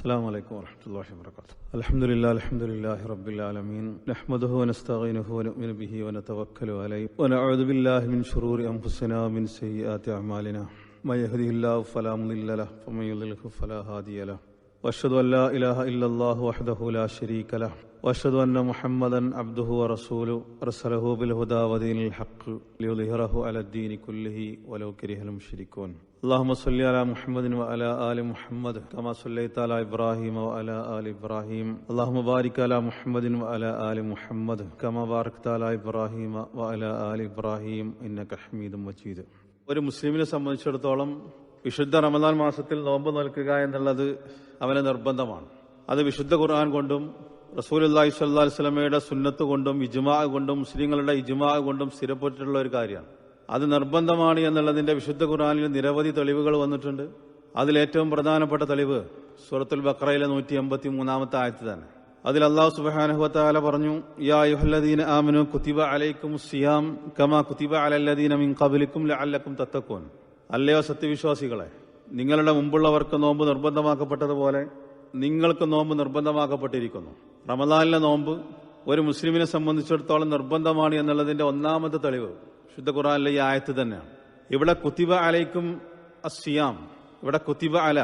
السلام عليكم ورحمة الله وبركاته الحمد لله الحمد لله رب العالمين نحمده ونستعينه ونؤمن به ونتوكل عليه ونعوذ بالله من شرور أنفسنا ومن سيئات أعمالنا من يهده الله فلا مضل له ومن يضلله فلا هادي له واشهد ان لا اله الا الله وحده لا شريك له واشهد ان محمدا عبده ورسوله ارسله بالهدى ودين الحق ليظهره على الدين كله ولو كره المشركون اللهم صل على محمد وعلى ال محمد كما صليت على ابراهيم وعلى ال ابراهيم اللهم بارك على محمد وعلى ال محمد كما باركت على ابراهيم وعلى ال ابراهيم انك حميد مجيد ഒരു മുസ്ലിമിനെ സംബന്ധിച്ചിടത്തോളം വിശുദ്ധ റമദാൻ മാസത്തിൽ നോമ്പ് നിൽക്കുക എന്നുള്ളത് അവന് നിർബന്ധമാണ് അത് വിശുദ്ധ ഖുർആൻ കൊണ്ടും റസൂൽ അള്ളാഹി സ്വല്ലാ വസ്ലമയുടെ സുന്നത്ത് കൊണ്ടും ഇജ്മാ കൊണ്ടും മുസ്ലിങ്ങളുടെ ഇജ്മാ കൊണ്ടും സ്ഥിരപ്പെട്ടിട്ടുള്ള ഒരു കാര്യമാണ് അത് നിർബന്ധമാണ് എന്നുള്ളതിന്റെ വിശുദ്ധ ഖുറാനിൽ നിരവധി തെളിവുകൾ വന്നിട്ടുണ്ട്. അതിലേറ്റവും പ്രധാനപ്പെട്ട തെളിവ് സൂറത്തുൽ ബക്രയിലെ നൂറ്റി എൺപത്തി മൂന്നാമത്തെ ആയത്ത് തന്നെ. അതിൽ അള്ളാഹു സുബാനുഹത്താല പറഞ്ഞു യാ അലൈക്കും സിയാം കമാ അലല്ലദീന മിൻ അല്ലയോ സത്യവിശ്വാസികളെ നിങ്ങളുടെ മുമ്പുള്ളവർക്ക് നോമ്പ് നിർബന്ധമാക്കപ്പെട്ടതുപോലെ നിങ്ങൾക്ക് നോമ്പ് നിർബന്ധമാക്കപ്പെട്ടിരിക്കുന്നു. റമദാനിലെ നോമ്പ് ഒരു മുസ്ലിമിനെ സംബന്ധിച്ചിടത്തോളം നിർബന്ധമാണ് എന്നുള്ളതിന്റെ ഒന്നാമത്തെ തെളിവ് ശുദ്ധ ഖുറാനിലെ ഈ ആയത്ത് തന്നെയാണ്. ഇവിടെ കുത്തിബ അലൈക്കും അസിയാം ഇവിടെ കുത്തിബ അല.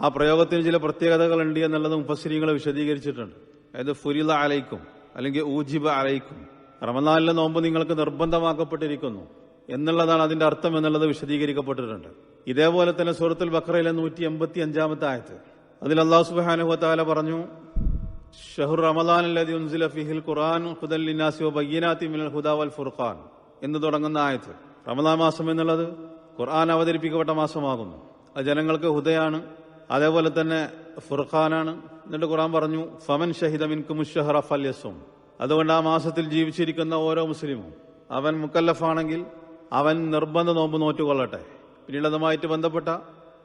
ആ പ്രയോഗത്തിന് ചില പ്രത്യേകതകളുണ്ട് എന്നുള്ളത് മുഫസ്സിരിങ്ങൾ വിശദീകരിച്ചിട്ടുണ്ട്. അതായത് ഫുരില അലൈക്കും അല്ലെങ്കിൽ ഊജിബ അലൈക്കും. റമദാനിലെ നോമ്പ് നിങ്ങൾക്ക് നിർബന്ധമാക്കപ്പെട്ടിരിക്കുന്നു എന്നുള്ളതാണ് അതിന്റെ അർത്ഥം എന്നുള്ളത് വിശദീകരിക്കപ്പെട്ടിട്ടുണ്ട്. ഇതേപോലെ തന്നെ സൂറത്തുൽ ബക്രയിലെ നൂറ്റി എൺപത്തി അഞ്ചാമത്തെ ആയത്ത് അതിൽ അള്ളാഹു സുബാനുഹത്താല പറഞ്ഞു ഷഹുർ റമദാൻ ഉൻസില ഫിഹിൽ ഖുർആൻ ഹുദൽ വ ഫുർഖാൻ. എന്ന് തുടങ്ങുന്ന ആയത്ത്. റമദാൻ മാസം എന്നുള്ളത് ഖുർആൻ അവതരിപ്പിക്കപ്പെട്ട മാസമാകുന്നു. അത് ജനങ്ങൾക്ക് ഹുദയാണ്. അതേപോലെ തന്നെ ഫുർഖാനാണ്. എന്നിട്ട് ഖുർആൻ പറഞ്ഞു ഫമൻ ഷഹിദ മിൻകു മുഷഹറ ഫല്യസും. അതുകൊണ്ട് ആ മാസത്തിൽ ജീവിച്ചിരിക്കുന്ന ഓരോ മുസ്ലിമും അവൻ മുക്കല്ലഫാണെങ്കിൽ അവൻ നിർബന്ധ നോമ്പ് നോറ്റുകൊള്ളട്ടെ. പിന്നീട് അതുമായിട്ട് ബന്ധപ്പെട്ട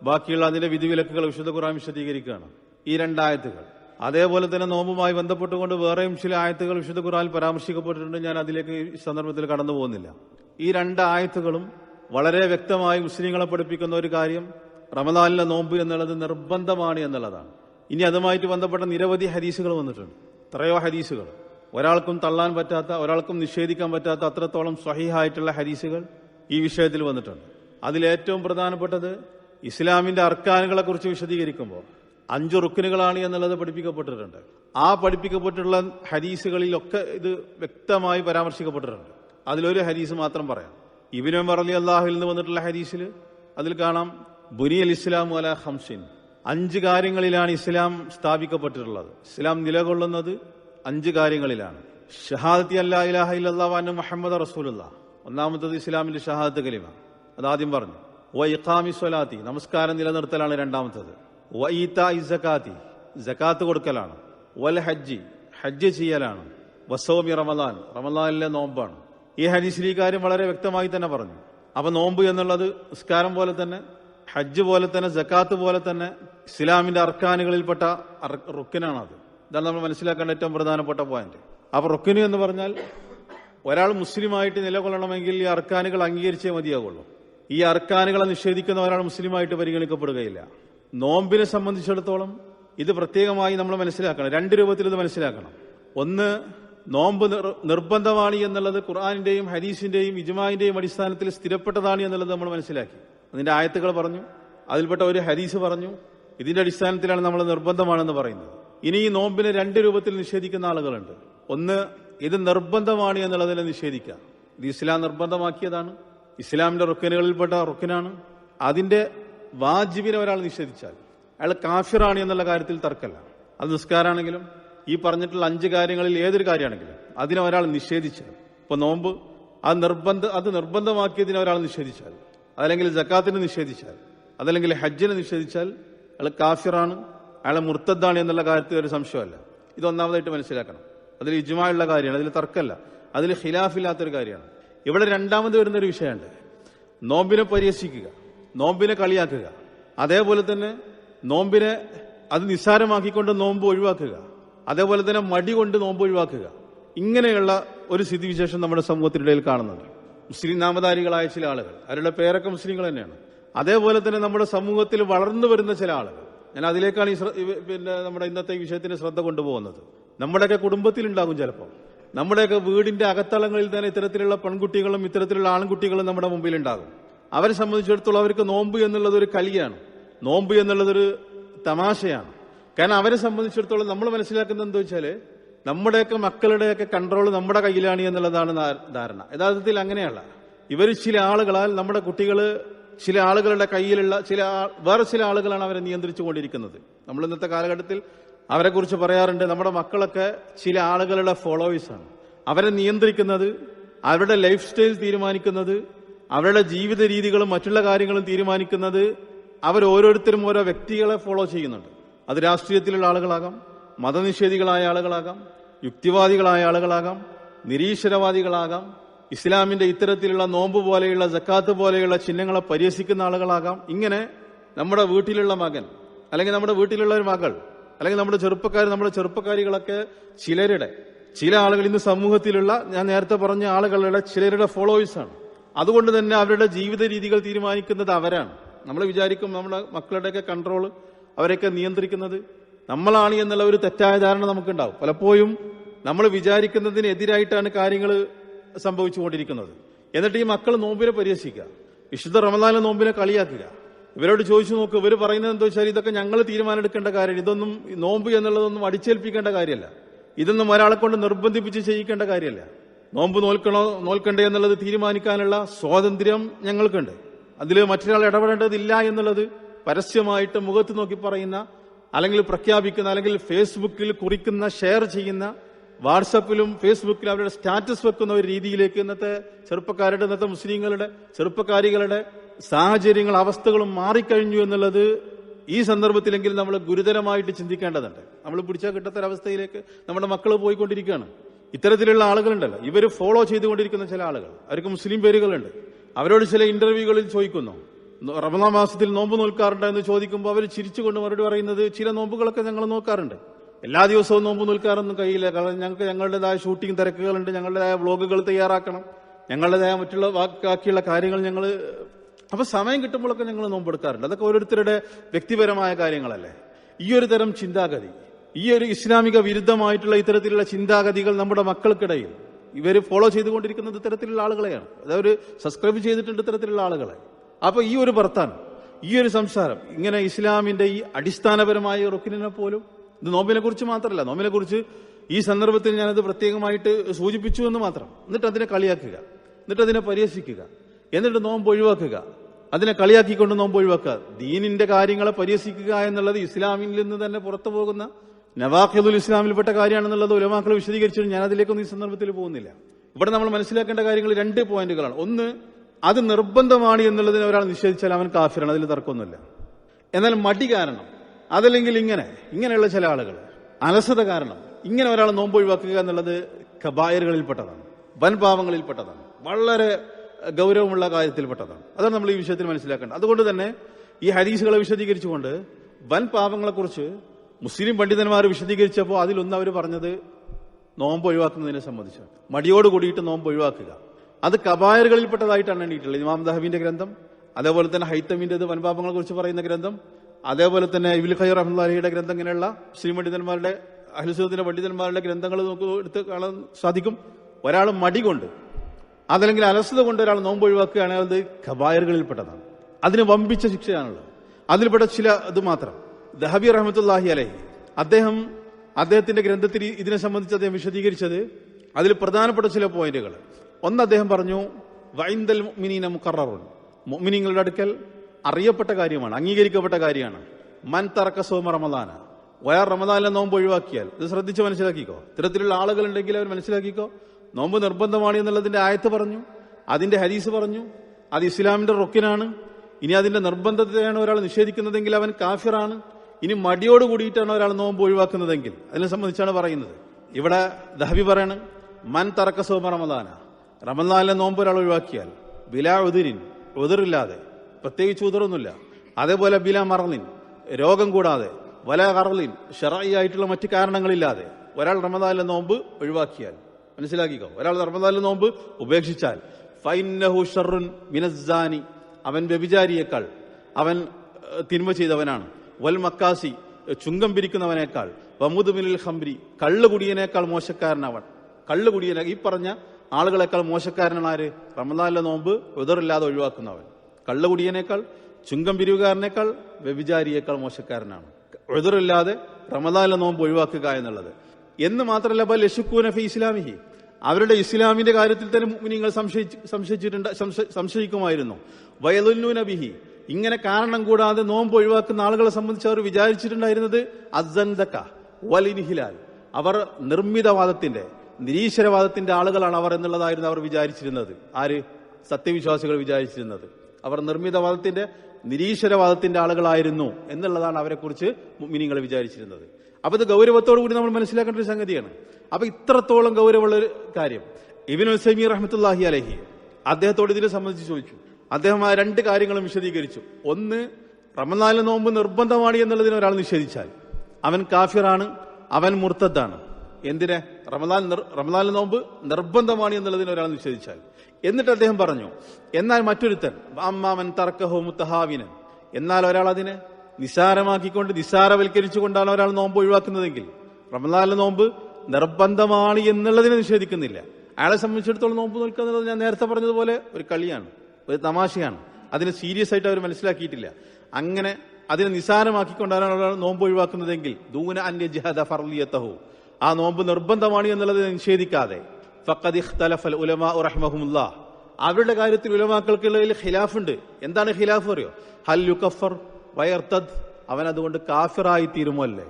ബാക്കിയുള്ള അതിന്റെ വിധിവിലക്കുകൾ വിശുദ്ധ ഖുർആൻ വിശദീകരിക്കുകയാണ്. ഈ രണ്ടായത്തുകൾ. അതേപോലെ തന്നെ നോമ്പുമായി ബന്ധപ്പെട്ടുകൊണ്ട് വേറെയും ചില ആയത്തുകൾ വിശുദ്ധ ഖുറാൻ പരാമർശിക്കപ്പെട്ടിട്ടുണ്ട്. ഞാൻ അതിലേക്ക് ഈ സന്ദർഭത്തിൽ കടന്നു പോകുന്നില്ല. ഈ രണ്ട് ആയത്തുകളും വളരെ വ്യക്തമായി മുസ്ലിങ്ങളെ പഠിപ്പിക്കുന്ന ഒരു കാര്യം റമദാനിലെ നോമ്പ് എന്നുള്ളത് നിർബന്ധമാണ് എന്നുള്ളതാണ്. ഇനി അതുമായിട്ട് ബന്ധപ്പെട്ട നിരവധി ഹദീസുകൾ വന്നിട്ടുണ്ട്. എത്രയോ ഹദീസുകൾ. ഒരാൾക്കും തള്ളാൻ പറ്റാത്ത ഒരാൾക്കും നിഷേധിക്കാൻ പറ്റാത്ത അത്രത്തോളം സ്വഹീഹായിട്ടുള്ള ഹദീസുകൾ ഈ വിഷയത്തിൽ വന്നിട്ടുണ്ട്. അതിലേറ്റവും പ്രധാനപ്പെട്ടത് ഇസ്ലാമിന്റെ അർക്കാനുകളെ കുറിച്ച് വിശദീകരിക്കുമ്പോൾ അഞ്ചു റുക്കിനുകളാണ് എന്നുള്ളത് പഠിപ്പിക്കപ്പെട്ടിട്ടുണ്ട്. ആ പഠിപ്പിക്കപ്പെട്ടിട്ടുള്ള ഹരീസുകളിലൊക്കെ ഇത് വ്യക്തമായി പരാമർശിക്കപ്പെട്ടിട്ടുണ്ട്. അതിലൊരു ഹരീസ് മാത്രം പറയാം. ഇബിനു മറലി അള്ളാഹുവിൽ നിന്ന് വന്നിട്ടുള്ള ഹരീസിൽ അതിൽ കാണാം ബുനി അൽ ഇസ്ലാം അല ഹംസിൻ അഞ്ച് കാര്യങ്ങളിലാണ് ഇസ്ലാം സ്ഥാപിക്കപ്പെട്ടിട്ടുള്ളത്. ഇസ്ലാം നിലകൊള്ളുന്നത് അഞ്ച് കാര്യങ്ങളിലാണ്. ഷഹാദത്തി അല്ലാ ഇലാഹ ഇല്ലാന്ന് മുഹമ്മദ് റസൂലുള്ള. ഒന്നാമത്തത് ഇസ്ലാമിന്റെ ഷഹാദത്ത് കലിമ. അതാദ്യം പറഞ്ഞു. വ ഇഖാമി സ്വലാത്തി. നമസ്കാരം നിലനിർത്തലാണ് രണ്ടാമത്തത്. വ ഈത്ത ഇസക്കാത്തി ജക്കാത്ത് കൊടുക്കലാണ്. വൽ ഹജ്ജി ഹജ്ജ് ചെയ്യലാണ്. വസോമി റമദാൻ റമദാനിലെ നോമ്പാണ്. ഈ ഈ കാര്യം വളരെ വ്യക്തമായി തന്നെ പറഞ്ഞു. അപ്പൊ നോമ്പ് എന്നുള്ളത് നിസ്കാരം പോലെ തന്നെ ഹജ്ജ് പോലെ തന്നെ ജക്കാത്ത് പോലെ തന്നെ ഇസ്ലാമിന്റെ അർക്കാനുകളിൽപ്പെട്ട റുക്കിനാണ് അത് ഇതാണ് നമ്മൾ മനസ്സിലാക്കേണ്ട ഏറ്റവും പ്രധാനപ്പെട്ട പോയിന്റ് അപ്പൊ റുക്കിന് എന്ന് പറഞ്ഞാൽ ഒരാൾ മുസ്ലിമായിട്ട് നിലകൊള്ളണമെങ്കിൽ ഈ അർക്കാനുകൾ അംഗീകരിച്ചേ മതിയാകുള്ളൂ ഈ അർക്കാനുകളെ നിഷേധിക്കുന്ന ഒരാൾ മുസ്ലിമായിട്ട് പരിഗണിക്കപ്പെടുകയില്ല. നോമ്പിനെ സംബന്ധിച്ചിടത്തോളം ഇത് പ്രത്യേകമായി നമ്മൾ മനസ്സിലാക്കണം. രണ്ട് രൂപത്തിൽ ഇത് മനസ്സിലാക്കണം. ഒന്ന് നോമ്പ് നിർബന്ധമാണ് എന്നുള്ളത് ഖുർആാനിന്റെയും ഹരീസിന്റെയും ഇജുമാന്റെയും അടിസ്ഥാനത്തിൽ സ്ഥിരപ്പെട്ടതാണ് എന്നുള്ളത് നമ്മൾ മനസ്സിലാക്കി. അതിന്റെ ആയത്തുകൾ പറഞ്ഞു അതിൽപ്പെട്ട ഒരു ഹരീസ് പറഞ്ഞു ഇതിന്റെ അടിസ്ഥാനത്തിലാണ് നമ്മൾ നിർബന്ധമാണെന്ന് പറയുന്നത്. ഇനി ഈ നോമ്പിനെ രണ്ട് രൂപത്തിൽ നിഷേധിക്കുന്ന ആളുകളുണ്ട്. ഒന്ന് ഇത് നിർബന്ധമാണ് എന്നുള്ളതിനെ നിഷേധിക്കുക. ഇത് ഇസ്ലാം നിർബന്ധമാക്കിയതാണ്. ഇസ്ലാമിന്റെ റുക്കനുകളിൽപ്പെട്ട റുക്കനാണ്. അതിന്റെ വാജിബിനെ ഒരാൾ നിഷേധിച്ചാൽ അയാൾ കാഫിറാണ് എന്നുള്ള കാര്യത്തിൽ തർക്കമല്ല. അത് നിസ്കാരാണെങ്കിലും ഈ പറഞ്ഞിട്ടുള്ള അഞ്ച് കാര്യങ്ങളിൽ ഏതൊരു കാര്യമാണെങ്കിലും അതിനെ ഒരാൾ നിഷേധിച്ചാൽ. ഇപ്പൊ നോമ്പ് അത് നിർബന്ധ അത് നിർബന്ധമാക്കിയതിനെ ഒരാൾ നിഷേധിച്ചാൽ അതല്ലെങ്കിൽ ജക്കാത്തിനെ നിഷേധിച്ചാൽ അതല്ലെങ്കിൽ ഹജ്ജിനെ നിഷേധിച്ചാൽ അയാൾ കാഫിറാണ് അയാളെ മുർത്തദ്ദാണ് എന്നുള്ള കാര്യത്തിൽ ഒരു സംശയമല്ല. ഇത് ഒന്നാമതായിട്ട് മനസ്സിലാക്കണം. അതിൽ ഇജ്മായുള്ള കാര്യമാണ് അതിൽ തർക്കമല്ല. അതിൽ ഖിലാഫില്ലാത്തൊരു കാര്യമാണ്. ഇവിടെ രണ്ടാമത് വരുന്നൊരു വിഷയമുണ്ട്. നോമ്പിനെ പരിഹസിക്കുക. നോമ്പിനെ കളിയാക്കുക. അതേപോലെ തന്നെ നോമ്പിനെ അത് നിസ്സാരമാക്കിക്കൊണ്ട് നോമ്പ് ഒഴിവാക്കുക. അതേപോലെ തന്നെ മടി കൊണ്ട് നോമ്പ് ഒഴിവാക്കുക. ഇങ്ങനെയുള്ള ഒരു സ്ഥിതിവിശേഷം നമ്മുടെ സമൂഹത്തിനിടയിൽ കാണുന്നുണ്ട്. മുസ്ലിം നാമധാരികളായ ചില ആളുകൾ അവരുടെ പേരൊക്കെ മുസ്ലിങ്ങൾ തന്നെയാണ്. അതേപോലെ തന്നെ നമ്മുടെ സമൂഹത്തിൽ വളർന്നു വരുന്ന ചില ആളുകൾ. ഞാൻ അതിലേക്കാണ് ഈ പിന്നെ നമ്മുടെ ഇന്നത്തെ വിഷയത്തിന് ശ്രദ്ധ കൊണ്ടുപോകുന്നത്. നമ്മുടെയൊക്കെ കുടുംബത്തിലുണ്ടാകും ചിലപ്പോൾ നമ്മുടെയൊക്കെ വീടിന്റെ അകത്തളങ്ങളിൽ തന്നെ ഇത്തരത്തിലുള്ള പെൺകുട്ടികളും ഇത്തരത്തിലുള്ള ആൺകുട്ടികളും നമ്മുടെ മുമ്പിലുണ്ടാകും. അവരെ സംബന്ധിച്ചിടത്തോളം അവർക്ക് നോമ്പ് എന്നുള്ളത് ഒരു കലിയാണ്. നോമ്പ് എന്നുള്ളതൊരു തമാശയാണ്. കാരണം അവരെ സംബന്ധിച്ചിടത്തോളം നമ്മൾ മനസ്സിലാക്കുന്നത് എന്താ വെച്ചാൽ നമ്മുടെയൊക്കെ മക്കളുടെയൊക്കെ കൺട്രോൾ നമ്മുടെ കയ്യിലാണ് എന്നുള്ളതാണ് ധാരണ. യഥാർത്ഥത്തിൽ അങ്ങനെയല്ല. ഇവർ ചില ആളുകളാൽ നമ്മുടെ കുട്ടികൾ ചില ആളുകളുടെ കയ്യിലുള്ള ചില വേറെ ചില ആളുകളാണ് അവരെ നിയന്ത്രിച്ചു കൊണ്ടിരിക്കുന്നത്. നമ്മൾ ഇന്നത്തെ കാലഘട്ടത്തിൽ അവരെ കുറിച്ച് പറയാറുണ്ട് നമ്മുടെ മക്കളൊക്കെ ചില ആളുകളുടെ ഫോളോവേഴ്സ് ആണ്. അവരെ നിയന്ത്രിക്കുന്നത് അവരുടെ ലൈഫ് സ്റ്റൈൽ തീരുമാനിക്കുന്നത് അവരുടെ ജീവിത രീതികളും മറ്റുള്ള കാര്യങ്ങളും തീരുമാനിക്കുന്നത് അവർ ഓരോരുത്തരും ഓരോ വ്യക്തികളെ ഫോളോ ചെയ്യുന്നുണ്ട്. അത് രാഷ്ട്രീയത്തിലുള്ള ആളുകളാകാം മതനിഷേധികളായ ആളുകളാകാം യുക്തിവാദികളായ ആളുകളാകാം നിരീശ്വരവാദികളാകാം ഇസ്ലാമിന്റെ ഇത്തരത്തിലുള്ള നോമ്പ് പോലെയുള്ള ജക്കാത്ത് പോലെയുള്ള ചിഹ്നങ്ങളെ പരിഹസിക്കുന്ന ആളുകളാകാം. ഇങ്ങനെ നമ്മുടെ വീട്ടിലുള്ള മകൻ അല്ലെങ്കിൽ നമ്മുടെ വീട്ടിലുള്ള ഒരു മകൾ അല്ലെങ്കിൽ നമ്മുടെ ചെറുപ്പക്കാർ നമ്മുടെ ചെറുപ്പക്കാരികളൊക്കെ ചിലരുടെ ചില ആളുകൾ ഇന്ന് സമൂഹത്തിലുള്ള ഞാൻ നേരത്തെ പറഞ്ഞ ആളുകളുടെ ചിലരുടെ ഫോളോവേഴ്സാണ് അതുകൊണ്ട് തന്നെ അവരുടെ ജീവിത രീതികൾ തീരുമാനിക്കുന്നത് അവരാണ്. നമ്മൾ വിചാരിക്കും നമ്മുടെ മക്കളുടെയൊക്കെ കൺട്രോൾ അവരെയൊക്കെ നിയന്ത്രിക്കുന്നത് നമ്മളാണ് എന്നുള്ള ഒരു തെറ്റായ ധാരണ നമുക്കുണ്ടാവും. പലപ്പോഴും നമ്മൾ വിചാരിക്കുന്നതിനെതിരായിട്ടാണ് കാര്യങ്ങൾ സംഭവിച്ചുകൊണ്ടിരിക്കുന്നത്. എന്നിട്ട് ഈ മക്കൾ നോമ്പിനെ പരിഹസിക്കുക. വിശുദ്ധ റമദാനിലെ നോമ്പിനെ കളിയാക്കുക. ഇവരോട് ചോദിച്ചു നോക്കുക ഇവർ പറയുന്നത് എന്താ വെച്ചാൽ ഇതൊക്കെ ഞങ്ങൾ തീരുമാനമെടുക്കേണ്ട കാര്യം ഇതൊന്നും നോമ്പ് എന്നുള്ളതൊന്നും അടിച്ചേൽപ്പിക്കേണ്ട കാര്യമല്ല. ഇതൊന്നും ഒരാളെ കൊണ്ട് നിർബന്ധിപ്പിച്ച് ചെയ്യിക്കേണ്ട കാര്യമല്ല. നോമ്പ് നോൽക്കണോ നോൽക്കണ്ടേ എന്നുള്ളത് തീരുമാനിക്കാനുള്ള സ്വാതന്ത്ര്യം ഞങ്ങൾക്കുണ്ട്. അതിൽ മറ്റൊരാൾ ഇടപെടേണ്ടതില്ല എന്നുള്ളത് പരസ്യമായിട്ട് മുഖത്ത് നോക്കി പറയുന്ന അല്ലെങ്കിൽ പ്രഖ്യാപിക്കുന്ന അല്ലെങ്കിൽ ഫേസ്ബുക്കിൽ കുറിക്കുന്ന ഷെയർ ചെയ്യുന്ന വാട്സപ്പിലും ഫേസ്ബുക്കിലും അവരുടെ സ്റ്റാറ്റസ് വെക്കുന്ന ഒരു രീതിയിലേക്ക് ഇന്നത്തെ ചെറുപ്പക്കാരുടെ ഇന്നത്തെ മുസ്ലിങ്ങളുടെ ചെറുപ്പക്കാരികളുടെ സാഹചര്യങ്ങൾ അവസ്ഥകളും മാറിക്കഴിഞ്ഞു എന്നുള്ളത് ഈ സന്ദർഭത്തിലെങ്കിലും നമ്മൾ ഗുരുതരമായിട്ട് ചിന്തിക്കേണ്ടതുണ്ട്. നമ്മൾ പിടിച്ചാൽ കിട്ടാത്തൊരവസ്ഥയിലേക്ക് നമ്മുടെ മക്കൾ പോയിക്കൊണ്ടിരിക്കുകയാണ്. ഇത്തരത്തിലുള്ള ആളുകളുണ്ടല്ലോ. ഇവർ ഫോളോ ചെയ്തുകൊണ്ടിരിക്കുന്ന ചില ആളുകൾ. അവർക്ക് മുസ്ലിം പേരുകളുണ്ട്. അവരോട് ചില ഇന്റർവ്യൂകളിൽ ചോദിക്കുന്നു. റമദാ മാസത്തിൽ നോമ്പ് നോൽക്കാറുണ്ട് എന്ന് ചോദിക്കുമ്പോൾ അവർ ചിരിച്ചുകൊണ്ട് മറുപടി പറയുന്നത് ചില നോമ്പുകളൊക്കെ ഞങ്ങൾ നോക്കാറുണ്ട്. എല്ലാ ദിവസവും നോമ്പ് നിൽക്കാറൊന്നും കഴിയില്ല. കാരണം ഞങ്ങൾക്ക് ഞങ്ങളുടേതായ ഷൂട്ടിംഗ് തിരക്കുകളുണ്ട്. ഞങ്ങളുടേതായ വ്ളോഗുകൾ തയ്യാറാക്കണം. ഞങ്ങളുടേതായ മറ്റുള്ള ബാക്കിയുള്ള കാര്യങ്ങൾ ഞങ്ങൾ അപ്പൊ സമയം കിട്ടുമ്പോഴൊക്കെ ഞങ്ങൾ നോമ്പെടുക്കാറുണ്ട്. അതൊക്കെ ഓരോരുത്തരുടെ വ്യക്തിപരമായ കാര്യങ്ങളല്ലേ. ഈ ഒരു തരം ചിന്താഗതി. ഈ ഒരു ഇസ്ലാമിക വിരുദ്ധമായിട്ടുള്ള ഇത്തരത്തിലുള്ള ചിന്താഗതികൾ നമ്മുടെ മക്കൾക്കിടയിൽ. ഇവർ ഫോളോ ചെയ്തുകൊണ്ടിരിക്കുന്നത് ഇത്തരത്തിലുള്ള ആളുകളെയാണ്. അതൊരു സബ്സ്ക്രൈബ് ചെയ്തിട്ടുണ്ട് ഇത്തരത്തിലുള്ള ആളുകളെ. അപ്പൊ ഈ ഒരു വർത്താനം ഈ ഒരു സംസാരം ഇങ്ങനെ ഇസ്ലാമിന്റെ ഈ അടിസ്ഥാനപരമായ റുക്കിനെ പോലും ഇത് നോമ്പിനെ കുറിച്ച് മാത്രമല്ല നോമ്പിനെ കുറിച്ച് ഈ സന്ദർഭത്തിൽ ഞാനത് പ്രത്യേകമായിട്ട് സൂചിപ്പിച്ചു എന്ന് മാത്രം. എന്നിട്ട് അതിനെ കളിയാക്കുക എന്നിട്ട് അതിനെ പരിഹസിക്കുക എന്നിട്ട് നോമ്പ് ഒഴിവാക്കുക. അതിനെ കളിയാക്കിക്കൊണ്ട് നോമ്പ് ഒഴിവാക്കുക. ദീനിന്റെ കാര്യങ്ങളെ പരിഹസിക്കുക എന്നുള്ളത് ഇസ്ലാമിൽ നിന്ന് തന്നെ പുറത്തു പോകുന്ന നവാഖിദുൽ ഇസ്ലാമിൽപ്പെട്ട കാര്യമാണെന്നുള്ളത് ഉലമാക്കൾ വിശദീകരിച്ചിട്ട് ഞാൻ അതിലേക്കൊന്നും ഈ സന്ദർഭത്തിൽ പോകുന്നില്ല. ഇവിടെ നമ്മൾ മനസ്സിലാക്കേണ്ട കാര്യങ്ങൾ രണ്ട് പോയിന്റുകളാണ്. ഒന്ന് അത് നിർബന്ധമാണ് എന്നുള്ളതിന് ഒരാൾ നിഷേധിച്ചാൽ അവൻ കാഫിറാണ്. അതിൽ തർക്കമൊന്നുമില്ല. എന്നാൽ മടി കാരണം അതല്ലെങ്കിൽ ഇങ്ങനെ ഇങ്ങനെയുള്ള ചില ആളുകൾ അലസത കാരണം ഇങ്ങനെ ഒരാൾ നോമ്പ് ഒഴിവാക്കുക എന്നുള്ളത് കബായറുകളിൽപ്പെട്ടതാണ്. വൻപാവങ്ങളിൽപ്പെട്ടതാണ് വളരെ ഗൗരവമുള്ള കാര്യത്തിൽപ്പെട്ടതാണ്. അതാണ് നമ്മൾ ഈ വിഷയത്തിൽ മനസ്സിലാക്കേണ്ടത്. അതുകൊണ്ട് തന്നെ ഈ ഹരീസുകളെ വിശദീകരിച്ചുകൊണ്ട് വൻ പാപങ്ങളെക്കുറിച്ച് മുസ്ലിം പണ്ഡിതന്മാർ വിശദീകരിച്ചപ്പോൾ അതിലൊന്ന് അവർ പറഞ്ഞത് നോമ്പ് ഒഴിവാക്കുന്നതിനെ സംബന്ധിച്ചാണ്. മടിയോട് കൂടിയിട്ട് നോമ്പ് ഒഴിവാക്കുക. അത് കബായറുകളിൽപ്പെട്ടതായിട്ടാണ് എണ്ണീട്ടുള്ളത് ഇമാം ദഹബിന്റെ ഗ്രന്ഥം അതേപോലെ തന്നെ ഹൈത്തമിന്റെ വൻപാപങ്ങളെ കുറിച്ച് പറയുന്ന ഗ്രന്ഥം അതേപോലെ തന്നെ ഇബിൽ ഖൈർ അഹമ്മദ് ഗ്രന്ഥം ഇങ്ങനെയുള്ള മുസ്ലിം പണ്ഡിതന്മാരുടെ അഹ്ലുസുദ്ദീന്റെ പണ്ഡിതന്മാരുടെ ഗ്രന്ഥങ്ങൾ നമുക്ക് എടുത്ത് കാണാൻ സാധിക്കും. ഒരാൾ മടി കൊണ്ട് അതല്ലെങ്കിൽ അലസത കൊണ്ട് ഒരാൾ നോമ്പ് ഒഴിവാക്കുകയാണെങ്കിൽ അത് ഖബായറുകളിൽപ്പെട്ടതാണ് അതിന് വമ്പിച്ച ശിക്ഷയാണുള്ളത്. അതിൽപ്പെട്ട ചില ഇത് മാത്രം. ദഹബി റഹമത്തുല്ലാഹി അലഹി. അദ്ദേഹം അദ്ദേഹത്തിന്റെ ഗ്രന്ഥത്തിൽ ഇതിനെ സംബന്ധിച്ച് അദ്ദേഹം വിശദീകരിച്ചത് അതിൽ പ്രധാനപ്പെട്ട ചില പോയിന്റുകൾ. ഒന്ന് അദ്ദേഹം പറഞ്ഞു വൈന്ദൽ മുഅ്മിനീന മുഖററുൻ. മുഅ്മിനീങ്ങളുടെ അടുക്കൽ അറിയപ്പെട്ട കാര്യമാണ് അംഗീകരിക്കപ്പെട്ട കാര്യമാണ്. മൻ തറക്ക സോമ റമദാന. വയർ റമദാനിലെ നോമ്പ് ഒഴിവാക്കിയാൽ ഇത് ശ്രദ്ധിച്ച് മനസ്സിലാക്കിക്കോ. ഇത്തരത്തിലുള്ള ആളുകൾ ഉണ്ടെങ്കിൽ അവർ മനസ്സിലാക്കിക്കോ. നോമ്പ് നിർബന്ധമാണ് എന്നുള്ളതിന്റെ ആയത്ത് പറഞ്ഞു അതിന്റെ ഹരീസ് പറഞ്ഞു അത് ഇസ്ലാമിന്റെ റൊക്കിനാണ്. ഇനി അതിന്റെ നിർബന്ധത്തെയാണ് ഒരാൾ നിഷേധിക്കുന്നതെങ്കിൽ അവൻ കാഫിറാണ്. ഇനി മടിയോട് കൂടിയിട്ടാണ് ഒരാൾ നോമ്പ് ഒഴിവാക്കുന്നതെങ്കിൽ അതിനെ സംബന്ധിച്ചാണ് പറയുന്നത്. ഇവിടെ ദഹബി പറയാണ് മൻ തറക്ക സോമ റമദാന. റമദാനിലെ നോമ്പ് ഒരാൾ ഒഴിവാക്കിയാൽ ബിലാ ഉതിരിൻ ഉതിറില്ലാതെ പ്രത്യേകിച്ച് ഉതിറൊന്നുമില്ല. അതേപോലെ ബില മറലിൻ രോഗം കൂടാതെ വല കറലിൻ ഷെറായിട്ടുള്ള മറ്റു കാരണങ്ങളില്ലാതെ ഒരാൾ റമദാനിലെ നോമ്പ് ഒഴിവാക്കിയാൽ മനസ്സിലാക്കിക്കോ ഒരാൾ റമദാനിലെ നോമ്പ് ഉപേക്ഷിച്ചാൽ ഫൈനഹു ഷറുൻ അവൻ വ്യഭിചാരിയേക്കാൾ അവൻ തിന്മ ചെയ്തവനാണ്. വൽ മക്കാസി ചുങ്കം പിരിക്കുന്നവനേക്കാൾ വമുദ് മിനിൽ ഹംബ്രി കള്ളുകുടിയനേക്കാൾ മോശക്കാരനവൻ. കള്ളുകുടിയനെ ഈ പറഞ്ഞ ആളുകളെക്കാൾ മോശക്കാരനാണ് റമദാനിലെ നോമ്പ് ഉദറില്ലാതെ ഒഴിവാക്കുന്നവൻ. കള്ളുകുടിയനേക്കാൾ ചുങ്കം പിരിവുകാരനേക്കാൾ വ്യഭിചാരിയേക്കാൾ മോശക്കാരനാണ്. ഉദറില്ലാതെ റമദാനിലെ നോമ്പ് ഒഴിവാക്കുക എന്നുള്ളത്. എന്ന് മാത്രമല്ല ബൽ യശുക്കൂന ഫി ഇസ്ലാമിഹി. അവരുടെ ഇസ്ലാമിന്റെ കാര്യത്തിൽ തന്നെ നിങ്ങൾ സംശയിച്ച് സംശയിച്ചിട്ടുണ്ട് സംശ- സംശയിക്കുമായിരുന്നു. വയലുന്നൂന ബിഹി ഇങ്ങനെ കാരണം കൂടാതെ നോമ്പ് ഒഴിവാക്കുന്ന ആളുകളെ സംബന്ധിച്ച് അവർ വിചാരിച്ചിട്ടുണ്ടായിരുന്നത് അസന്തക്ക വലിനിഹിലാൽ. അവർ നിർമ്മിതവാദത്തിന്റെ നിരീശ്വരവാദത്തിന്റെ ആളുകളാണ് അവർ എന്നുള്ളതായിരുന്നു അവർ വിചാരിച്ചിരുന്നത്. ആര്? സത്യവിശ്വാസികൾ വിചാരിച്ചിരുന്നത്. അവർ നിർമ്മിതവാദത്തിന്റെ നിരീശ്വരവാദത്തിന്റെ ആളുകളായിരുന്നു എന്നുള്ളതാണ് അവരെക്കുറിച്ച് മിനിങ്ങൾ വിചാരിച്ചിരുന്നത്. അപ്പൊ ഇത് ഗൗരവത്തോടു കൂടി നമ്മൾ മനസ്സിലാക്കേണ്ട ഒരു സംഗതിയാണ്. അപ്പൊ ഇത്രത്തോളം ഗൗരവമുള്ള ഒരു കാര്യം. ഇബിൻ ഉസൈമി റഹമത്തല്ലാഹി അലഹി അദ്ദേഹത്തോട് ഇതിനെ സംബന്ധിച്ച് ചോദിച്ചു. അദ്ദേഹം ആ രണ്ട് കാര്യങ്ങളും വിശദീകരിച്ചു. ഒന്ന് റമദാനിലെ നോമ്പ് നിർബന്ധമാണ് എന്നുള്ളതിന് ഒരാൾ നിഷേധിച്ചാൽ. അവൻ കാഫിറാണ് അവൻ മുർത്തദ്ദാണ്. എന്തിനെ? റമദാൻ റമദാൻ നോമ്പ് നിർബന്ധമാണ് എന്നുള്ളതിന് ഒരാൾ നിഷേധിച്ചാൽ. എന്നിട്ട് അദ്ദേഹം പറഞ്ഞു എന്നാൽ മറ്റൊരുത്തൻ അമ്മാമൻ തർക്കഹോ മുത്തഹാവിനൻ. എന്നാൽ ഒരാൾ അതിനെ നിസാരമാക്കിക്കൊണ്ട് നിസാരവൽക്കരിച്ചുകൊണ്ടാണ് ഒരാൾ നോമ്പ് ഒഴിവാക്കുന്നതെങ്കിൽ റമദാനിലെ നോമ്പ് നിർബന്ധമാണ് എന്നുള്ളതിനെ നിഷേധിക്കുന്നില്ല. അയാളെ സംബന്ധിച്ചിടത്തോളം നോമ്പ് നോക്കുക എന്നുള്ളത് ഞാൻ നേരത്തെ പറഞ്ഞതുപോലെ ഒരു കളിയാണ്. ഒരു തമാശയാണ്. അതിനെ സീരിയസ് ആയിട്ട് അവർ മനസ്സിലാക്കിയിട്ടില്ല. അങ്ങനെ അതിനെ നിസാരമാക്കിക്കൊണ്ടാണ് നോമ്പ് ഒഴിവാക്കുന്നതെങ്കിൽ ദൂന അന്യ ജിഹദ ഫർലിയത്തഹു ആ നോമ്പ് നിർബന്ധമാണ് എന്നുള്ളത് നിഷേധിക്കാതെ. ഉലമാ അവരുടെ കാര്യത്തിൽ ഉലമാക്കൾക്കുള്ളതിൽ ഖിലാഫുണ്ട്. എന്താണ് ഖിലാഫ് അറിയോ? ഹൽ യുക്കഫർ വയർത്തദ്. അവൻ അതുകൊണ്ട് കാഫിറായി തീരുമോ അല്ലേ?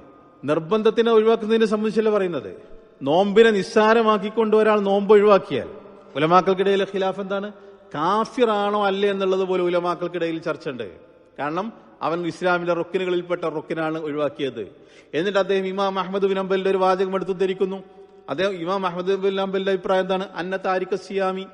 നിർബന്ധത്തിനെ ഒഴിവാക്കുന്നതിനെ സംബന്ധിച്ചല്ല പറയുന്നത്? നോമ്പിനെ നിസ്സാരമാക്കിക്കൊണ്ട് ഒരാൾ നോമ്പ് ഒഴിവാക്കിയാൽ ഉലമാക്കൾക്കിടയിലെ ഖിലാഫ് എന്താണ്? കാഫിറാണോ അല്ലേ എന്നുള്ളത് പോലെ ഉലമാക്കൾക്കിടയിൽ ചർച്ച ഉണ്ട് കാരണം അവൻ ഇസ്ലാമിന്റെ റൊക്കിനുകളിൽപ്പെട്ട റൊക്കിനാണ് ഒഴിവാക്കിയത്. എന്നിട്ട് അദ്ദേഹം ഇമാം അഹമ്മദ് ബിൻ അമ്പലിന്റെ ഒരു വാചകം എടുത്തു ധരിക്കുന്നു അദ്ദേഹം ഇമാം അഹമ്മദ് ബിൻ അമ്പലിന്റെ അഭിപ്രായം എന്താണ്? അന്ന താരിഖ സിയാമി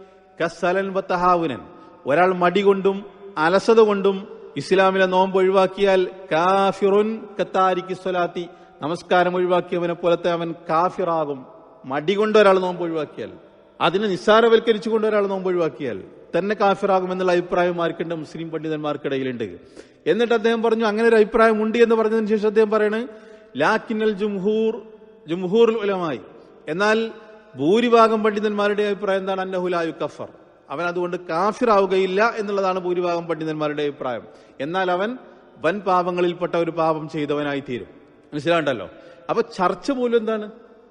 കസലൻ ബത്തഹാവുനൻ ഒരാൾ മടി കൊണ്ടും അലസത കൊണ്ടും ഇസ്ലാമിലെ നോമ്പ് ഒഴിവാക്കിയാൽ കാഫിറുൻ കത്താരിക്ക് സ്വലാത്തി. നമസ്കാരം ഒഴിവാക്കിയവനെ പോലത്തെ അവൻ കാഫിറാകും. മടി കൊണ്ട് ഒരാൾ നോമ്പ് ഒഴിവാക്കിയാൽ. അതിനെ നിസ്സാരവൽക്കരിച്ചുകൊണ്ട് ഒരാൾ നോമ്പ് ഒഴിവാക്കിയാൽ തന്നെ കാഫിറാകുമെന്നുള്ള അഭിപ്രായം ആർക്കുണ്ട് മുസ്ലിം പണ്ഡിതന്മാർക്കിടയിലുണ്ട്. എന്നിട്ട് അദ്ദേഹം പറഞ്ഞു അങ്ങനെ ഒരു അഭിപ്രായം ഉണ്ട് എന്ന് പറഞ്ഞതിന് ശേഷം അദ്ദേഹം പറയണ് ലാക്കിനൽ ജുംഹൂർ ജുംഹൂർ ഉലമായി. എന്നാൽ ഭൂരിഭാഗം പണ്ഡിതന്മാരുടെ അഭിപ്രായം എന്താണ്? അന്നഹുലായു കഫർ അവൻ അതുകൊണ്ട് കാഫിറാവുകയില്ല എന്നുള്ളതാണ് ഭൂരിഭാഗം പണ്ഡിതന്മാരുടെ അഭിപ്രായം. എന്നാൽ അവൻ വൻ പാപങ്ങളിൽപ്പെട്ട ഒരു പാപം ചെയ്തവനായി തീരും മനസ്സിലാണ്ടല്ലോ അപ്പൊ ചർച്ച പോലും എന്താണ്?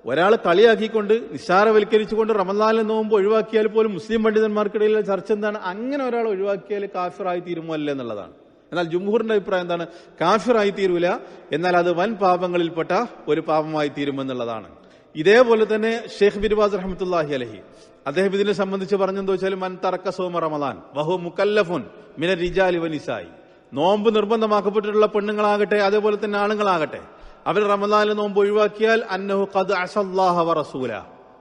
ഒരാൾ കളിയാക്കിക്കൊണ്ട് നിസ്സാരവൽക്കരിച്ചുകൊണ്ട് റമദാനിലെ നോമ്പ് ഒഴിവാക്കിയാൽ പോലും മുസ്ലിം പണ്ഡിതന്മാർക്കിടയിലെ ചർച്ച എന്താണ്? അങ്ങനെ ഒരാൾ ഒഴിവാക്കിയാൽ കാഫിറായി തീരുമോ അല്ല എന്നുള്ളതാണ്. എന്നാൽ ജുംഹൂറിന്റെ അഭിപ്രായം എന്താണ്? കാഫിറായി തീരൂല. എന്നാൽ അത് വൻ പാപങ്ങളിൽപ്പെട്ട ഒരു പാപമായി തീരുമെന്നുള്ളതാണ്. ഇതേപോലെ തന്നെ ഷെയ്ഖ് ബിർബാസ് റഹമത്തുല്ലാഹി അലഹി അദ്ദേഹം ഇതിനെ സംബന്ധിച്ച് പറഞ്ഞെന്ന് വെച്ചാൽ മൻ തറക്ക സോമ റമദാൻ. വഹു മുക്കല്ലഫുൻ മിന റിജാലി വനിസായി. നോമ്പ് നിർബന്ധമാക്കപ്പെട്ടിട്ടുള്ള പെണ്ണുങ്ങളാകട്ടെ അതേപോലെ തന്നെ ആണുങ്ങളാകട്ടെ. അവർ റമദാനിലെ നോമ്പ് ഒഴിവാക്കിയാൽ അന്നഹു ഖദ് അസല്ലാഹ വ റസൂല.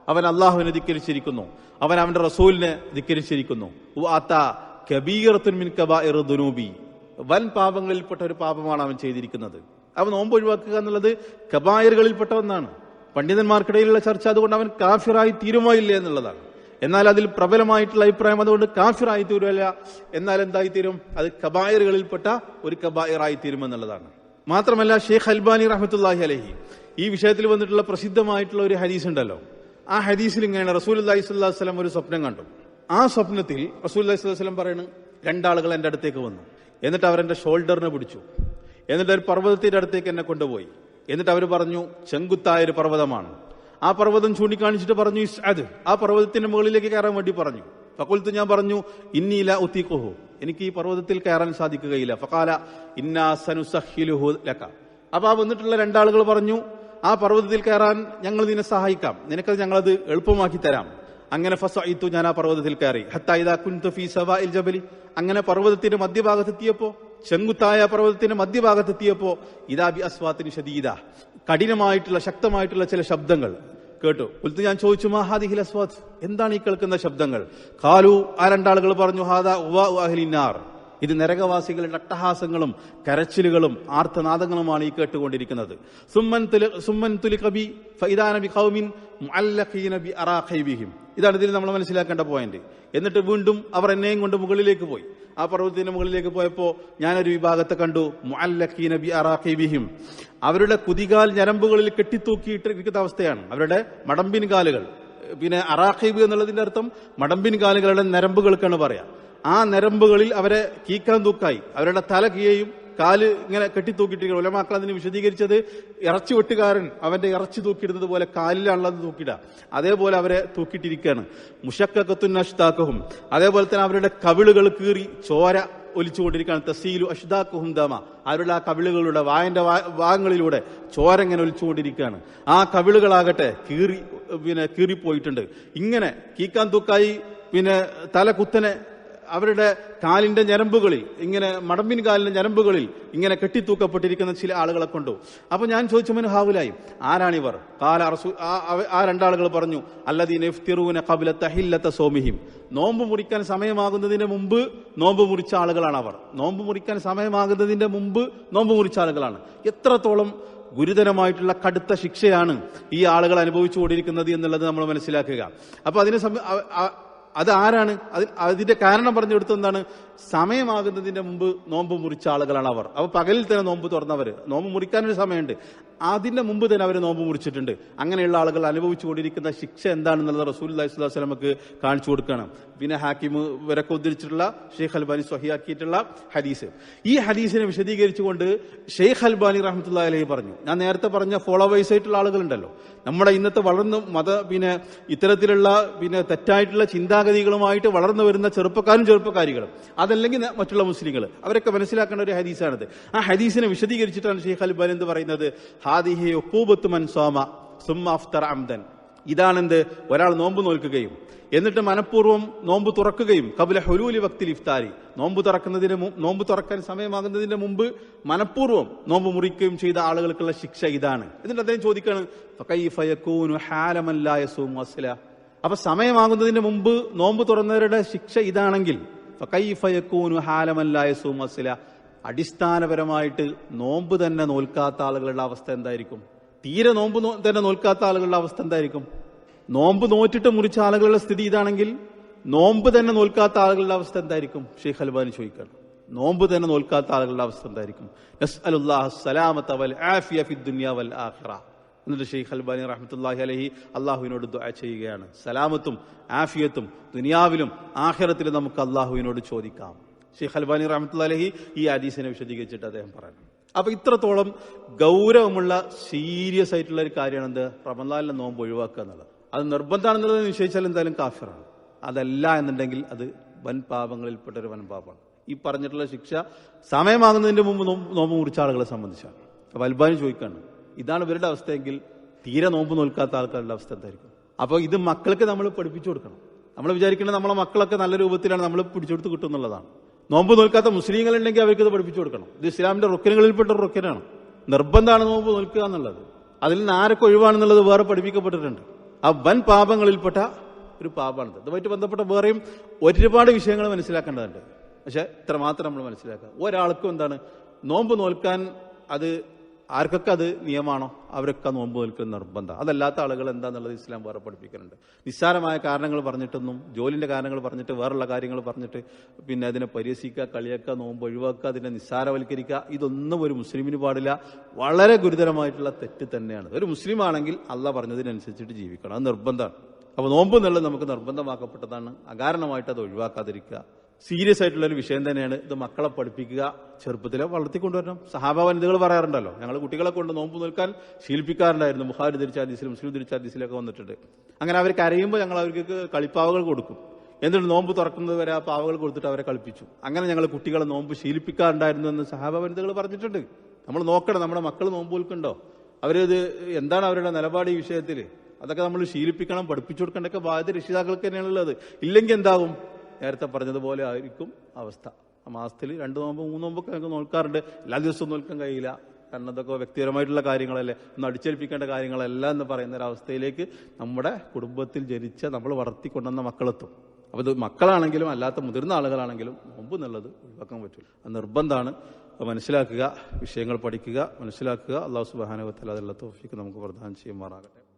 അവൻ അള്ളാഹുവിനെ ധിക്കരിച്ചിരിക്കുന്നു. അവൻ അവന്റെ റസൂലിനെ ധിക്കരിച്ചിരിക്കുന്നു. മിൻ ദുനൂബി. വൻ പാപങ്ങളിൽപ്പെട്ട ഒരു പാപമാണ് അവൻ ചെയ്തിരിക്കുന്നത്. അവൻ നോമ്പ് ഒഴിവാക്കുക എന്നുള്ളത് കബായറുകളിൽപ്പെട്ട ഒന്നാണ് പണ്ഡിതന്മാർക്കിടയിലുള്ള ചർച്ച അതുകൊണ്ട് അവൻ കാഫിറായി തീരുമോ ഇല്ലേ എന്നുള്ളതാണ്. എന്നാൽ അതിൽ പ്രബലമായിട്ടുള്ള അഭിപ്രായം അതുകൊണ്ട് കാഫിറായി തീരുമല്ല എന്നാൽ എന്തായി തീരും അത് കബായറുകളിൽപ്പെട്ട ഒരു കബായറായി തീരുമെന്നുള്ളതാണ്. മാത്രമല്ല ഷെയ്ഖ് അൽബാനി റഹ്മത്തുല്ലാഹി അലഹി. ഈ വിഷയത്തിൽ വന്നിട്ടുള്ള പ്രസിദ്ധമായിട്ടുള്ള ഒരു ഹദീസ് ഉണ്ടല്ലോ. ആ ഹദീസിൽ ഇങ്ങനെയാണ് റസൂൽ അല്ലാഹി സ്വല്ലാ വസ്ലം ഒരു സ്വപ്നം കണ്ടു. ആ സ്വപ്നത്തിൽ റസൂൽ അല്ലാഹി സ്വല്ലാ വസ്ലം പറയുന്നു രണ്ടാളുകൾ എന്റെ അടുത്തേക്ക് വന്നു. എന്നിട്ട് അവരെ ഷോൾഡറിനെ പിടിച്ചു. എന്നിട്ട് ഒരു പർവതത്തിന്റെ അടുത്തേക്ക് എന്നെ കൊണ്ടുപോയി. എന്നിട്ട് അവർ പറഞ്ഞു ചെങ്കുത്തായ ഒരു പർവതമാണ്. ആ പർവതം ചൂണ്ടിക്കാണിച്ചിട്ട് പറഞ്ഞു അത് ആ പർവതത്തിന്റെ മുകളിലേക്ക് കയറാൻ വേണ്ടി പറഞ്ഞു. ഫക്കുൽത്ത് ഞാൻ പറഞ്ഞു ഇന്നീല ഉത്തിക്കുഹു എനിക്ക് ഈ പർവതത്തിൽ കയറാൻ സാധിക്കുകയില്ല. ഫക്കാല ഇന്നാ സനുസഹിലുഹു ലക്ക അപ്പൊ ആ വന്നിട്ടുള്ള രണ്ടാളുകൾ പറഞ്ഞു ആ പർവതത്തിൽ കയറാൻ ഞങ്ങൾ നിന്നെ സഹായിക്കാം. നിനക്കത് ഞങ്ങളത് എളുപ്പമാക്കി തരാം. അങ്ങനെ ഫസഇത്തു ഞാൻ ആ പർവതത്തിൽ കയറി. ഹത്തായിദാ കുൻതു ഫീ സവാഇൽ ജബലി. അങ്ങനെ പർവതത്തിന്റെ മധ്യഭാഗത്തെത്തിയപ്പോ ചെങ്കുത്തായ പർവതത്തിന്റെ മധ്യഭാഗത്തെത്തിയപ്പോ ഇതാ ബി അസ്വാത്തിന് ഷദീദ കഠിനമായിട്ടുള്ള ശക്തമായിട്ടുള്ള ചില ശബ്ദങ്ങൾ. കേട്ടു. ഉൽത്ത് ഞാൻ ചോദിച്ചു മഹാദിഹിൽ അസ്വാദ്? എന്താണ് ഈ കേൾക്കുന്ന ശബ്ദങ്ങൾ? കാലു ആ രണ്ടാളുകൾ പറഞ്ഞു ഹാദാ ഉവാ അഹ്ലിന്നാർ ഇത് നരകവാസികളുടെ അട്ടഹാസങ്ങളും കരച്ചിലുകളും ആർത്തനാദങ്ങളുമാണ് ഈ കേട്ടുകൊണ്ടിരിക്കുന്നത്. ഇതാണ് ഇതിൽ നമ്മൾ മനസ്സിലാക്കേണ്ട പോയിന്റ് എന്നിട്ട് വീണ്ടും അവർ എന്നെയും കൊണ്ട് മുകളിലേക്ക് പോയി. ആ പർവതത്തിന്റെ മുകളിലേക്ക് പോയപ്പോൾ ഞാനൊരു വിഭാഗത്തെ കണ്ടു മുഅല്ലഖീന ബി അറാഖിബിഹിം. അവരുടെ കുതികാൽ ഞരമ്പുകളിൽ കെട്ടിത്തൂക്കിയിട്ടിരിക്കുന്ന അവസ്ഥയാണ്. അവരുടെ മടമ്പിൻ കാലുകൾ. പിന്നെ അറാഖീബ് എന്നുള്ളതിന്റെ അർത്ഥം മടമ്പിൻ കാലുകളുടെ നരമ്പുകൾക്കാണ് പറയാ. ആ നരമ്പുകളിൽ അവരെ കീക്കാൻ തൂക്കായി. അവരുടെ തല കീയയും കാൽ ഇങ്ങനെ കെട്ടിത്തൂക്കിയിട്ടിരിക്കണം ഉലമാക്കൾ അതിന് വിശദീകരിച്ചത് ഇറച്ചി വെട്ടുകാരൻ അവന്റെ ഇറച്ചി തൂക്കിയിടുന്നത് പോലെ കാലിലാണുള്ളത് തൂക്കിയിടുക. അതേപോലെ അവരെ തൂക്കിയിട്ടിരിക്കുകയാണ്. മുഷക്കത്തുൻ അഷ്താക്കഹും അതേപോലെ തന്നെ അവരുടെ കവിളുകൾ കീറി ചോര ഒലിച്ചുകൊണ്ടിരിക്കുകയാണ്. തസീലു അഷ്ദാഖും ദമ. അവരുടെ ആ കവിളുകളുടെ വായന്റെ ഭാഗങ്ങളിലൂടെ ചോര ഇങ്ങനെ ഒലിച്ചുകൊണ്ടിരിക്കുകയാണ്. ആ കവിളുകളാകട്ടെ കീറി പിന്നെ കീറിപ്പോയിട്ടുണ്ട്. ഇങ്ങനെ കീക്കാൻ തൂക്കായി പിന്നെ തല കുത്തനെ അവരുടെ കാലിന്റെ ഞരമ്പുകളിൽ ഇങ്ങനെ മടമ്പിൻ കാലിന്റെ ഞരമ്പുകളിൽ ഇങ്ങനെ കെട്ടിത്തൂക്കപ്പെട്ടിരിക്കുന്ന ചില ആളുകളെ കൊണ്ടു. അപ്പൊ ഞാൻ ചോദിച്ചു മൻ ഹാവുലായി ആരാണിവർ? കാല റസൂ- ആ- രണ്ടാളുകൾ പറഞ്ഞു അല്ലദീന ഇഫ്തിറൂന സോമിഹിം. നോമ്പ് മുറിക്കാൻ സമയമാകുന്നതിന് മുമ്പ് നോമ്പ് മുറിച്ച ആളുകളാണ് അവർ നോമ്പ് മുറിക്കാൻ സമയമാകുന്നതിന്റെ മുമ്പ് നോമ്പ് മുറിച്ച ആളുകളാണ്. എത്രത്തോളം ഗുരുതരമായിട്ടുള്ള കടുത്ത ശിക്ഷയാണ് ഈ ആളുകൾ അനുഭവിച്ചു കൊണ്ടിരിക്കുന്നത് എന്നുള്ളത് നമ്മൾ മനസ്സിലാക്കുക. അപ്പൊ അതിനെ അത് ആരാണ്? അതിൽ അതിന്റെ കാരണം പറഞ്ഞു കൊടുത്തത് എന്താണ്? സമയമാകുന്നതിന്റെ മുമ്പ് നോമ്പ് മുറിച്ച ആളുകളാണ് അവർ. അപ്പൊ പകലിൽ തന്നെ നോമ്പ് തുറന്നവര്. നോമ്പ് മുറിക്കാനൊരു സമയമുണ്ട്. അതിന്റെ മുമ്പ് തന്നെ അവർ നോമ്പ് മുറിച്ചിട്ടുണ്ട്. അങ്ങനെയുള്ള ആളുകൾ അനുഭവിച്ചു കൊണ്ടിരിക്കുന്ന ശിക്ഷ എന്താണെന്നുള്ളത് റസൂൽ അലൈഹി സ്വലാഹു കാണിച്ചു കൊടുക്കണം. പിന്നെ ഹാക്കിം ഇവരൊക്കെ ഉദ്ധരിച്ചിട്ടുള്ള ഷെയ്ഖ് അൽബാനി സ്വഹിയാക്കിയിട്ടുള്ള ഹദീസ്. ഈ ഹദീസിനെ വിശദീകരിച്ചുകൊണ്ട് ഷെയ്ഖ് അൽബാനി റഹ്മത്തുള്ള അലഹി പറഞ്ഞു. ഞാൻ നേരത്തെ പറഞ്ഞ ഫോളോവേഴ്സ് ആയിട്ടുള്ള ആളുകളുണ്ടല്ലോ. നമ്മുടെ ഇന്നത്തെ വളർന്ന് മത പിന്നെ ഇത്തരത്തിലുള്ള പിന്നെ തെറ്റായിട്ടുള്ള ചിന്താഗതികളുമായിട്ട് വളർന്നു വരുന്ന ചെറുപ്പക്കാരും ചെറുപ്പക്കാരികളും അതല്ലെങ്കിൽ മറ്റുള്ള മുസ്ലിങ്ങൾ അവരൊക്കെ മനസ്സിലാക്കേണ്ട ഒരു ഹദീസാണിത്. ആ ഹദീസിനെ വിശദീകരിച്ചിട്ടാണ് ഷെയ്ഖ് അൽബാനി എന്ന് പറയുന്നത്? ഹാദിഹി സുമ്മ അഫ്തർ അംദൻ ഇതാണെന്ത് ഒരാൾ നോമ്പ് നോൽക്കുകയും എന്നിട്ട് മനഃപൂർവം നോമ്പ് തുറക്കുകയും കബുല ഹുലൂലി വക്തിൽ ഇഫ്താരി നോമ്പ് തുറക്കുന്നതിന് നോമ്പ് തുറക്കാൻ സമയമാകുന്നതിന് മുമ്പ് മനഃപൂർവം നോമ്പ് മുറിക്കുകയും ചെയ്ത ആളുകൾക്കുള്ള ശിക്ഷ ഇതാണ് എന്നിട്ട് അദ്ദേഹം ചോദിക്കുകയാണ്. അപ്പൊ സമയമാകുന്നതിന് മുമ്പ് നോമ്പ് തുറന്നവരുടെ ശിക്ഷ ഇതാണെങ്കിൽ ഫകൈഫ യകൂനു ഹാലമല്ലായ ലാ യസൂമു അസ്ല. അടിസ്ഥാനപരമായിട്ട് നോമ്പ് തന്നെ നോൽക്കാത്ത ആളുകളുടെ അവസ്ഥ എന്തായിരിക്കും? തീരെ നോമ്പ് തന്നെ നോൽക്കാത്ത ആളുകളുടെ അവസ്ഥ എന്തായിരിക്കും? നോമ്പ് നോറ്റിട്ട് മുറിച്ച ആളുകളുടെ സ്ഥിതി ഇതാണെങ്കിൽ നോമ്പ് തന്നെ നോൽക്കാത്ത ആളുകളുടെ അവസ്ഥ എന്തായിരിക്കും? ഷെയ്ഖ് അൽബാനി ചോദിക്കണം. നോമ്പ് തന്നെ നോൽക്കാത്ത ആളുകളുടെ അവസ്ഥ എന്തായിരിക്കും? എന്നിട്ട് ഷെയ്ഖ് അൽബാനി റഹ്മത്തുല്ലാഹി അലഹി അള്ളാഹുവിനോട് ചെയ്യുകയാണ്. സലാമത്തും ആഫിയത്തും ദുനിയാവിലും ആഖിറത്തിലും നമുക്ക് അള്ളാഹുവിനോട് ചോദിക്കാം. ഷെയ്ഖ് അൽബാനി റഹ്മത്തുല്ലാ ഈ ഹദീസിനെ വിശദീകരിച്ചിട്ട് അദ്ദേഹം പറയുന്നു. അപ്പൊ ഇത്രത്തോളം ഗൗരവമുള്ള സീരിയസ് ആയിട്ടുള്ള ഒരു കാര്യമാണ് എന്ത് റമദാനിലെ നോമ്പ് ഒഴിവാക്കുക എന്നുള്ളത്. അത് നിർബന്ധമാണെന്നുള്ളത് നിശ്ചയിച്ചാൽ എന്തായാലും കാഫിറാണ്. അതല്ല എന്നുണ്ടെങ്കിൽ അത് വൻ പാപങ്ങളിൽപ്പെട്ട ഒരു വൻ പാപമാണ്. ഈ പറഞ്ഞിട്ടുള്ള ശിക്ഷ സമയമാകുന്നതിന്റെ മുമ്പ് നോമ്പ് മുറിച്ച ആളുകളെ സംബന്ധിച്ചാണ്. അപ്പൊ അൽബാനി ചോദിക്കാണ് ഇതാണ് ഇവരുടെ അവസ്ഥയെങ്കിൽ തീരെ നോമ്പ് നോൽക്കാത്ത ആൾക്കാരുടെ അവസ്ഥ എന്തായിരിക്കും? അപ്പൊ ഇത് മക്കൾക്ക് നമ്മൾ പഠിപ്പിച്ചു കൊടുക്കണം. നമ്മൾ വിചാരിക്കുന്നത് നമ്മളെ മക്കളൊക്കെ നല്ല രൂപത്തിലാണ് നമ്മൾ പിടിച്ചെടുത്ത് കിട്ടും എന്നുള്ളതാണ്. നോമ്പ് നോൽക്കാത്ത മുസ്ലിങ്ങൾ ഉണ്ടെങ്കിൽ അവർക്ക് ഇത് പഠിപ്പിച്ചു കൊടുക്കണം. ഇത് ഇസ്ലാമിന്റെ റുക്കനുകളിൽപ്പെട്ട റുക്കനാണ്. നിർബന്ധമാണ് നോമ്പ് നോൽക്കുക എന്നുള്ളത്. അതിൽ നിന്ന് ആരൊക്കെ ഒഴിവാണെന്നുള്ളത് വേറെ പഠിപ്പിക്കപ്പെട്ടിട്ടുണ്ട്. ആ വൻ പാപങ്ങളിൽപ്പെട്ട ഒരു പാപമാണിത് ഇതുമായിട്ട് ബന്ധപ്പെട്ട വേറെയും ഒരുപാട് വിഷയങ്ങൾ മനസ്സിലാക്കേണ്ടതുണ്ട്. പക്ഷെ ഇത്ര മാത്രം നമ്മൾ മനസ്സിലാക്കുക. ഒരാൾക്കും എന്താണ്? നോമ്പ് നോൽക്കാൻ അത് ആർക്കൊക്കെ അത് നിയമമാണോ അവരൊക്കെ നോമ്പ് നിൽക്കുന്ന നിർബന്ധം. അതല്ലാത്ത ആളുകൾ എന്താന്നുള്ളത് ഇസ്ലാം വേറെ പഠിപ്പിക്കുന്നുണ്ട്. നിസ്സാരമായ കാരണങ്ങൾ പറഞ്ഞിട്ടൊന്നും ജോലിന്റെ കാരണങ്ങൾ പറഞ്ഞിട്ട് വേറുള്ള കാര്യങ്ങൾ പറഞ്ഞിട്ട് പിന്നെ അതിനെ പരിഹസിക്കുക കളിയാക്കുക നോമ്പ് ഒഴിവാക്കുക അതിനെ നിസ്സാരവൽക്കരിക്കുക ഇതൊന്നും ഒരു മുസ്ലിമിന് പാടില്ല. വളരെ ഗുരുതരമായിട്ടുള്ള തെറ്റ് തന്നെയാണ്. ഒരു മുസ്ലിം ആണെങ്കിൽ അല്ല പറഞ്ഞതിനനുസരിച്ചിട്ട് ജീവിക്കണം. അത് നിർബന്ധമാണ്. അപ്പോൾ നോമ്പ് എന്നുള്ളത് നമുക്ക് നിർബന്ധമാക്കപ്പെട്ടതാണ്. അകാരണമായിട്ട് അത് ഒഴിവാക്കാതിരിക്കുക. സീരിയസ് ആയിട്ടുള്ള ഒരു വിഷയം തന്നെയാണ് ഇത് മക്കളെ പഠിപ്പിക്കുക ചെറുപ്പത്തിലെ വളർത്തിക്കൊണ്ടുവരണം. സഹാബ വനിതകൾ പറയാറുണ്ടല്ലോ ഞങ്ങൾ കുട്ടികളെ കൊണ്ട് നോമ്പ് നിൽക്കാൻ ശീലിപ്പിക്കാറുണ്ടായിരുന്നു. ബുഹാരി തിരിച്ച ഹദീസിലും മുസ്ലിം തിരിച്ച ഹദീസിലൊക്കെ വന്നിട്ടുണ്ട്. അങ്ങനെ അവർ കരയുമ്പോൾ ഞങ്ങൾ അവർക്ക് കളിപ്പാവകൾ കൊടുക്കും. എന്നിട്ട് നോമ്പ് തുറക്കുന്നത് വരെ ആ പാവകൾ കൊടുത്തിട്ട് അവരെ കളിപ്പിച്ചു. അങ്ങനെ ഞങ്ങൾ കുട്ടികളെ നോമ്പ് ശീലിപ്പിക്കാറുണ്ടായിരുന്നു എന്ന് സഹാബ വനിതകൾ പറഞ്ഞിട്ടുണ്ട്. നമ്മൾ നോക്കണം നമ്മുടെ മക്കൾ നോമ്പ് നിൽക്കുന്നുണ്ടോ അവരത് എന്താണ് അവരുടെ നിലപാട് ഈ വിഷയത്തിൽ അതൊക്കെ നമ്മൾ ശീലിപ്പിക്കണം പഠിപ്പിച്ചു കൊടുക്കേണ്ടൊക്കെ ബാധ്യത രക്ഷിതാക്കൾക്ക് തന്നെയാണുള്ളത്. ഇല്ലെങ്കിൽ എന്താകും നേരത്തെ പറഞ്ഞതുപോലെ ആയിരിക്കും അവസ്ഥ. മാസത്തിൽ രണ്ട് നോമ്പ് മൂന്ന് നോമ്പൊക്കെ ഞങ്ങൾക്ക് നോൽക്കാറുണ്ട്. എല്ലാ ദിവസവും നോൽക്കാൻ കഴിയില്ല. കാരണം അതൊക്കെ വ്യക്തിപരമായിട്ടുള്ള കാര്യങ്ങളല്ലേ. ഒന്ന് അടിച്ചേൽപ്പിക്കേണ്ട കാര്യങ്ങളല്ല എന്ന് പറയുന്ന ഒരു അവസ്ഥയിലേക്ക് നമ്മുടെ കുടുംബത്തിൽ ജനിച്ച നമ്മൾ വളർത്തിക്കൊണ്ടുവന്ന മക്കളെത്തും. അപ്പോൾ ഇത് മക്കളാണെങ്കിലും അല്ലാത്ത മുതിർന്ന ആളുകളാണെങ്കിലും നോമ്പ് എന്നുള്ളത് ഒഴിവാക്കാൻ പറ്റില്ല അത് നിർബന്ധമാണ്. അപ്പം മനസ്സിലാക്കുക വിഷയങ്ങൾ പഠിക്കുക മനസ്സിലാക്കുക. അള്ളാഹു സുബാനുഭവത്തിൽ അതിലുള്ള തോഫിക്ക് നമുക്ക് പ്രധാനം ചെയ്യുമാറാകട്ടെ.